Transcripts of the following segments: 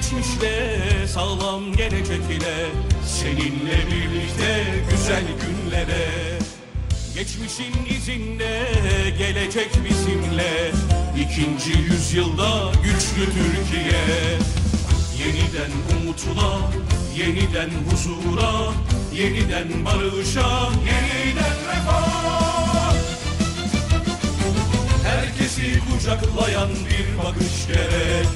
geçmişle sağlam gelecek ile Seninle birlikte güzel günlere. Geçmişin izinde gelecek bizimle İkinci yüzyılda güçlü Türkiye. Yeniden umutla, yeniden huzura Yeniden barışa, yeniden refaha Herkesi kucaklayan bir bakış gerek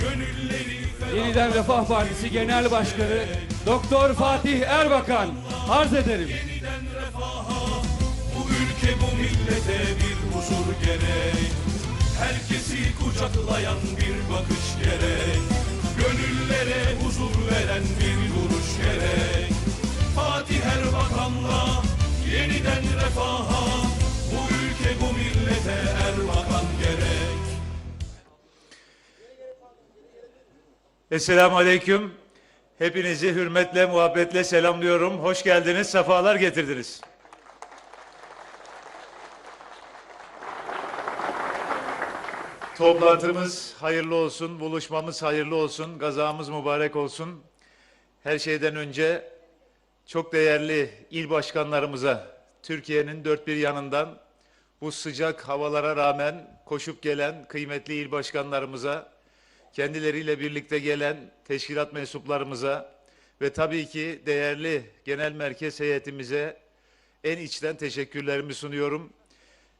Gönülleri Yeniden Refah Partisi Genel Başkanı Doktor Fatih Erbakan. Arz ederim. yeniden refaha Bu ülke bu millete bir huzur gerek. Herkesi kucaklayan bir bakış gerek. Gönüllere huzur veren bir duruş gerek. Fatih Erbakan'la Esselamu Aleyküm. Hepinizi hürmetle, muhabbetle selamlıyorum. Hoş geldiniz, sefalar getirdiniz. Toplantımız hayırlı olsun, buluşmamız hayırlı olsun, gazamız mübarek olsun. Her şeyden önce çok değerli il başkanlarımıza, Türkiye'nin dört bir yanından bu sıcak havalara rağmen koşup gelen kıymetli il başkanlarımıza, kendileriyle birlikte gelen teşkilat mensuplarımıza ve tabii ki değerli genel merkez heyetimize en içten teşekkürlerimi sunuyorum.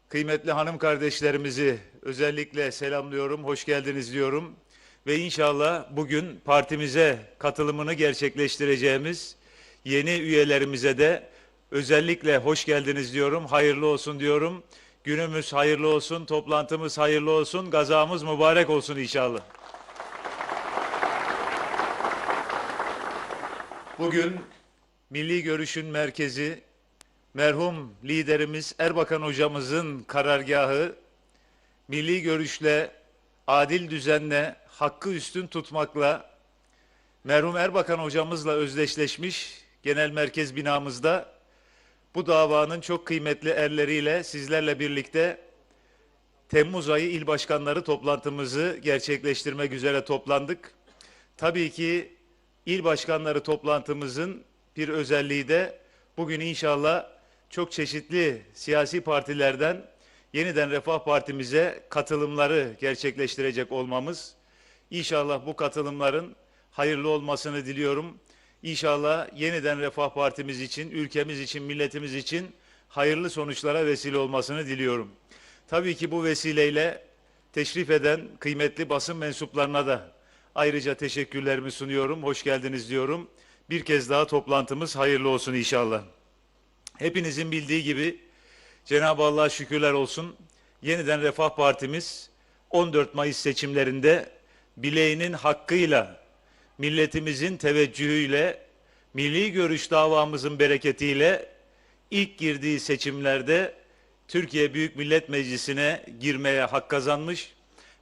Kıymetli hanım kardeşlerimizi özellikle selamlıyorum, hoş geldiniz diyorum. Ve inşallah bugün partimize katılımını gerçekleştireceğimiz yeni üyelerimize de özellikle hoş geldiniz diyorum, hayırlı olsun diyorum. Günümüz hayırlı olsun, toplantımız hayırlı olsun, gazamız mübarek olsun inşallah. Bugün Milli Görüş'ün merkezi merhum liderimiz Erbakan hocamızın karargahı milli görüşle, adil düzenle, hakkı üstün tutmakla merhum Erbakan hocamızla özdeşleşmiş genel merkez binamızda bu davanın çok kıymetli erleriyle sizlerle birlikte Temmuz ayı il başkanları toplantımızı gerçekleştirmek üzere toplandık. Tabii ki il başkanları toplantımızın bir özelliği de bugün inşallah çok çeşitli siyasi partilerden yeniden Refah Partimize katılımları gerçekleştirecek olmamız. İnşallah bu katılımların hayırlı olmasını diliyorum. İnşallah yeniden Refah Partimiz için, ülkemiz için, milletimiz için hayırlı sonuçlara vesile olmasını diliyorum. Tabii ki bu vesileyle teşrif eden kıymetli basın mensuplarına da ayrıca teşekkürlerimi sunuyorum. Hoş geldiniz diyorum. Bir kez daha toplantımız hayırlı olsun inşallah. Hepinizin bildiği gibi Cenab-ı Allah'a şükürler olsun. Yeniden Refah Partimiz 14 Mayıs seçimlerinde bileğinin hakkıyla, milletimizin teveccühüyle, milli görüş davamızın bereketiyle ilk girdiği seçimlerde Türkiye Büyük Millet Meclisi'ne girmeye hak kazanmış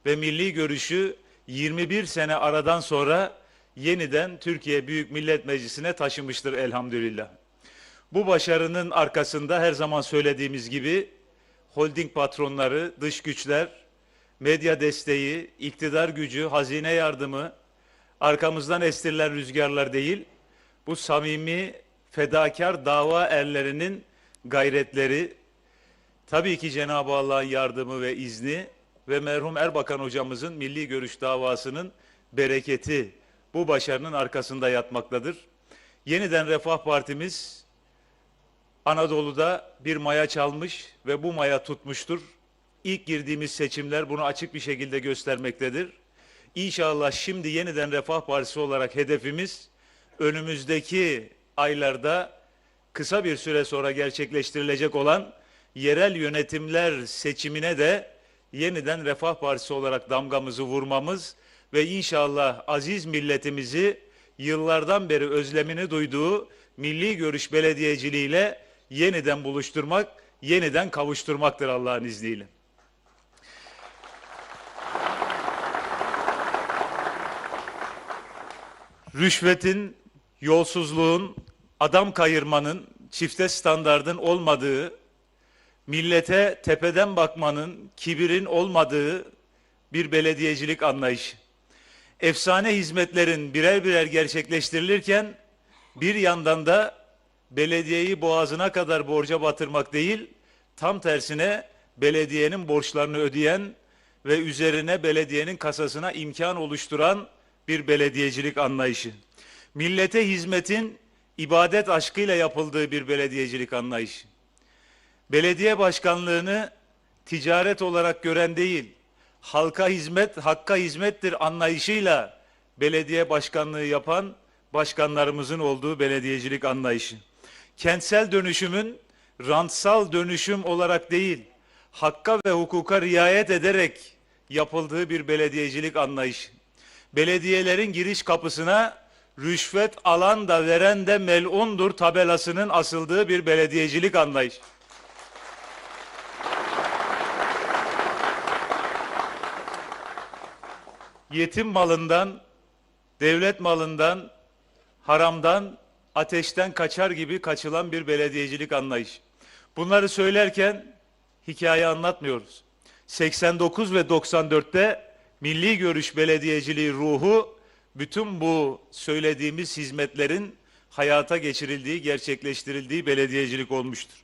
ve milli görüşü 21 sene aradan sonra yeniden Türkiye Büyük Millet Meclisi'ne taşımıştır elhamdülillah. Bu başarının arkasında her zaman söylediğimiz gibi holding patronları, dış güçler, medya desteği, iktidar gücü, hazine yardımı, arkamızdan estirilen rüzgarlar değil, bu samimi, fedakar dava erlerinin gayretleri, tabii ki Cenab-ı Allah'ın yardımı ve izni ve merhum Erbakan hocamızın milli görüş davasının bereketi bu başarının arkasında yatmaktadır. Yeniden Refah Partimiz Anadolu'da bir maya çalmış ve bu maya tutmuştur. İlk girdiğimiz seçimler bunu açık bir şekilde göstermektedir. İnşallah şimdi yeniden Refah Partisi olarak hedefimiz önümüzdeki aylarda kısa bir süre sonra gerçekleştirilecek olan yerel yönetimler seçimine de yeniden Refah Partisi olarak damgamızı vurmamız ve inşallah aziz milletimizi yıllardan beri özlemini duyduğu milli görüş belediyeciliğiyle yeniden buluşturmak, yeniden kavuşturmaktır Allah'ın izniyle. Rüşvetin, yolsuzluğun, adam kayırmanın, çifte standardın olmadığı, millete tepeden bakmanın, kibirin olmadığı bir belediyecilik anlayışı. efsane hizmetlerin birer birer gerçekleştirilirken bir yandan da belediyeyi boğazına kadar borca batırmak değil, tam tersine belediyenin borçlarını ödeyen ve üzerine belediyenin kasasına imkan oluşturan bir belediyecilik anlayışı. Millete hizmetin ibadet aşkıyla yapıldığı bir belediyecilik anlayışı. Belediye başkanlığını ticaret olarak gören değil, halka hizmet, hakka hizmettir anlayışıyla belediye başkanlığı yapan başkanlarımızın olduğu belediyecilik anlayışı. Kentsel dönüşümün rantsal dönüşüm olarak değil, hakka ve hukuka riayet ederek yapıldığı bir belediyecilik anlayışı. Belediyelerin giriş kapısına rüşvet alan da veren de melundur tabelasının asıldığı bir belediyecilik anlayışı. Yetim malından, devlet malından, haramdan, ateşten kaçar gibi kaçılan bir belediyecilik anlayışı. Bunları söylerken hikaye anlatmıyoruz. 89 ve 94'te milli görüş belediyeciliği ruhu bütün bu söylediğimiz hizmetlerin hayata geçirildiği, gerçekleştirildiği belediyecilik olmuştur.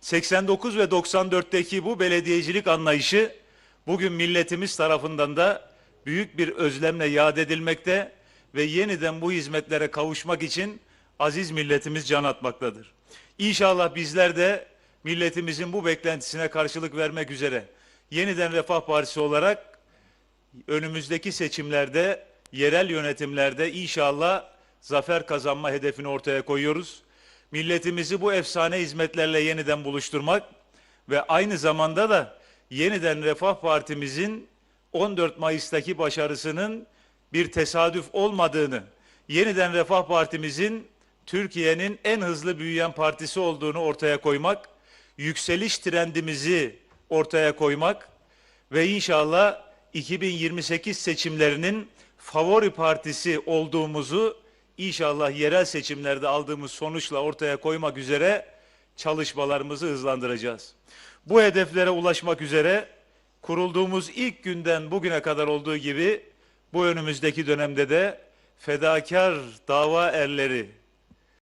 89 ve 94'teki bu belediyecilik anlayışı bugün milletimiz tarafından da büyük bir özlemle yad edilmekte ve yeniden bu hizmetlere kavuşmak için aziz milletimiz can atmaktadır. İnşallah bizler de milletimizin bu beklentisine karşılık vermek üzere yeniden Refah Partisi olarak önümüzdeki seçimlerde, yerel yönetimlerde inşallah zafer kazanma hedefini ortaya koyuyoruz. Milletimizi bu efsane hizmetlerle yeniden buluşturmak ve aynı zamanda da yeniden Refah Partimizin 14 Mayıs'taki başarısının bir tesadüf olmadığını, yeniden Refah Partimizin Türkiye'nin en hızlı büyüyen partisi olduğunu ortaya koymak, yükseliş trendimizi ortaya koymak ve inşallah 2028 seçimlerinin favori partisi olduğumuzu inşallah yerel seçimlerde aldığımız sonuçla ortaya koymak üzere çalışmalarımızı hızlandıracağız. Bu hedeflere ulaşmak üzere kurulduğumuz ilk günden bugüne kadar olduğu gibi bu önümüzdeki dönemde de fedakar dava erleri